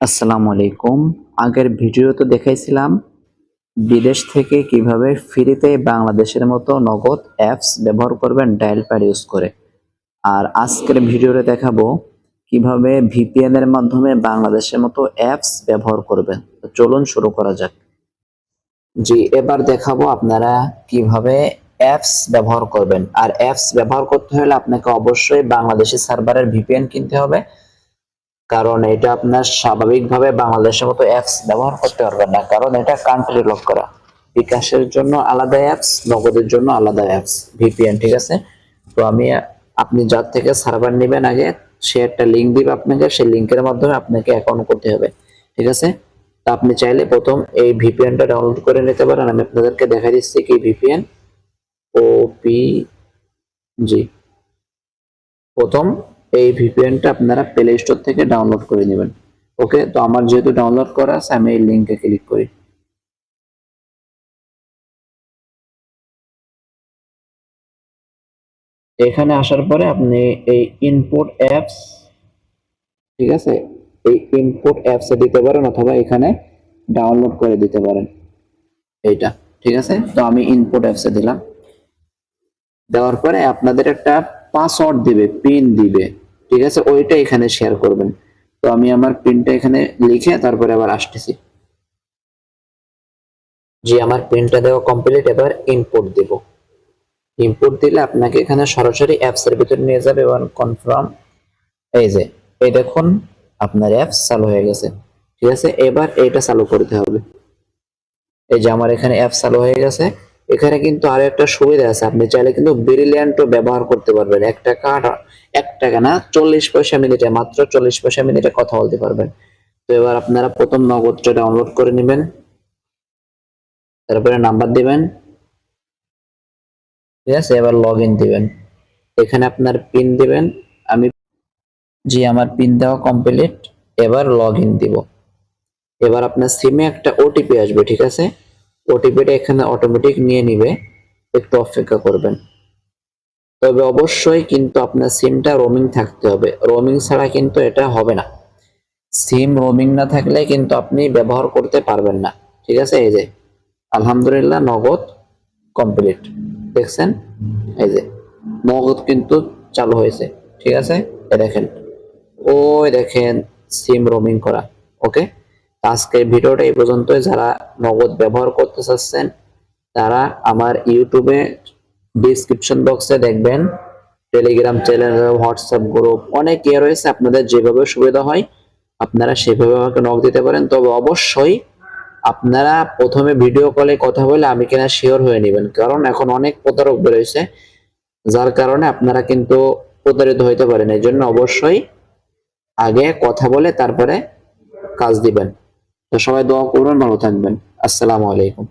আসসালামু আলাইকুম। আগের ভিডিওতে দেখাইছিলাম, বিদেশ থেকে কীভাবে ফ্রিতে বাংলাদেশের মতো নগদ অ্যাপস ব্যবহার করবেন ডায়াল প্যাড ইউজ করে। আর আজকের ভিডিওতে দেখাবো কীভাবে ভিপিএন এর মাধ্যমে বাংলাদেশের মতো অ্যাপস ব্যবহার করবেন। তো চলুন শুরু করা যাক। জি, এবার দেখাবো আপনারা কীভাবে অ্যাপস ব্যবহার করবেন। আর অ্যাপস ব্যবহার করতে হলে আপনাকে অবশ্যই বাংলাদেশি সার্ভারের ভিপিএন কিনতে হবে। কারণ এটা আপনার স্বাভাবিকভাবে বাংলাদেশের মতো অ্যাপস ব্যবহার করতে পারবেন না। কারণ এটা কান্ট্রি লক করা। বিকাশের জন্য আলাদা অ্যাপস নগদের জন্য আলাদা অ্যাপস ভিপিএন ঠিক আছে? তো আমি, আপনি যার থেকে সার্ভার নেবেন আগে, সে একটা লিঙ্ক দিবে আপনাকে, সেই লিঙ্কের মাধ্যমে আপনাকে অ্যাকাউন্ট করতে হবে, ঠিক আছে? তা আপনি চাইলে প্রথম এই ভিপিএনটা ডাউনলোড করে নিতে পারেন। আমি আপনাদেরকে দেখা দিচ্ছি কি ভিপিএন ও পি জি প্রথম এই ভিপিএনটা আপনারা প্লে স্টোর থেকে ডাউনলোড করে নেবেন। ওকে তো আমার যেহেতু ডাউনলোড করা আছে, আমি এই লিঙ্কে ক্লিক করি। এখানে আসার পরে আপনি এই ইনপুট অ্যাপস ঠিক আছে? এই ইনপুট অ্যাপসে দিতে পারেন অথবা এখানে ডাউনলোড করে দিতে পারেন। এইটা, ঠিক আছে? তো আমি ইনপুট অ্যাপসে দিলাম। দেওয়ার পরে আপনাদের একটা পাসওয়ার্ড দিবে পিন দিবে, ঠিক আছে? ওইটা এখানে শেয়ার করবেন। তো আমি আমার পিনটা এখানে লিখে তারপরে আবার আসতেছি। জি, আমার পিনটা দেওয়া কমপ্লিট এবার ইনপুট দিব। ইনপুট দিলে আপনাকে এখানে সরাসরি অ্যাপস এর ভিতরে নিয়ে যাবে এবং কনফার্ম এই যে, এই দেখুন, আপনার অ্যাপস চালু হয়ে গেছে। ঠিক আছে? এবার এটা চালু করতে হবে। এই যে, আমার এখানে অ্যাপ চালু হয়ে গেছে। এখানে কিন্তু আরও একটা সুবিধা আছে। আপনি চাইলে কিন্তু ব্রিলিয়ান্টও ব্যবহার করতে পারবেন। এক টাকা এক টাকা না, চল্লিশ পয়সা মিনিটে, মাত্র চল্লিশ পয়সা মিনিটে কথা বলতে পারবেন। তো এবার আপনারা প্রথম নগদটা ডাউনলোড করে নেবেন, তারপরে নাম্বার দিবেন। ঠিক আছে, এবার লগ ইন দিবেন। এখানে আপনার পিন দিবেন। আমি জি, আমার পিন দেওয়া কমপ্লিট এবার লগ ইন দিব। এবার আপনার সিমে একটা ওটিপি আসবে, ঠিক আছে? ওটিপিটা এখানে অটোমেটিক নিয়ে নিবে, একটু অপেক্ষা করবেন। তবে অবশ্যই কিন্তু আপনার সিমটা রোমিং থাকতে হবে। রোমিং ছাড়া কিন্তু এটা হবে না। সিম রোমিং না থাকলে কিন্তু আপনি ব্যবহার করতে পারবেন না। ঠিক আছে? এই যে, আলহামদুলিল্লাহ নগদ কমপ্লিট দেখছেন? এই যে, নগদ কিন্তু চালু হয়েছে। ঠিক আছে? এ দেখেন। ওই দেখেন সিম রোমিং করা। ওকে আজকের ভিডিওটা এই পর্যন্ত যারা নগদ ব্যবহার করতে চাচ্ছেন, তারা আমার ইউটিউবে ডিসক্রিপশন বক্সে দেখবেন। টেলিগ্রাম চ্যানেল হোয়াটসঅ্যাপ গ্রুপ অনেক ইয়ে রয়েছে। আপনাদের যেভাবে সুবিধা হয়, আপনারা সেভাবে আমাকে নক দিতে পারেন। তবে অবশ্যই আপনারা প্রথমে ভিডিও কলে কথা বলে আমি কিনা শিওর হয়ে নেবেন। কারণ এখন অনেক প্রতারক বেরোয়েছে যার কারণে আপনারা কিন্তু প্রতারিত হইতে পারেন। এই জন্য অবশ্যই আগে কথা বলে তারপরে কাজ দিবেন। তো সবাই দোয়া করুন ভালো থাকবেন। আসসালামু আলাইকুম।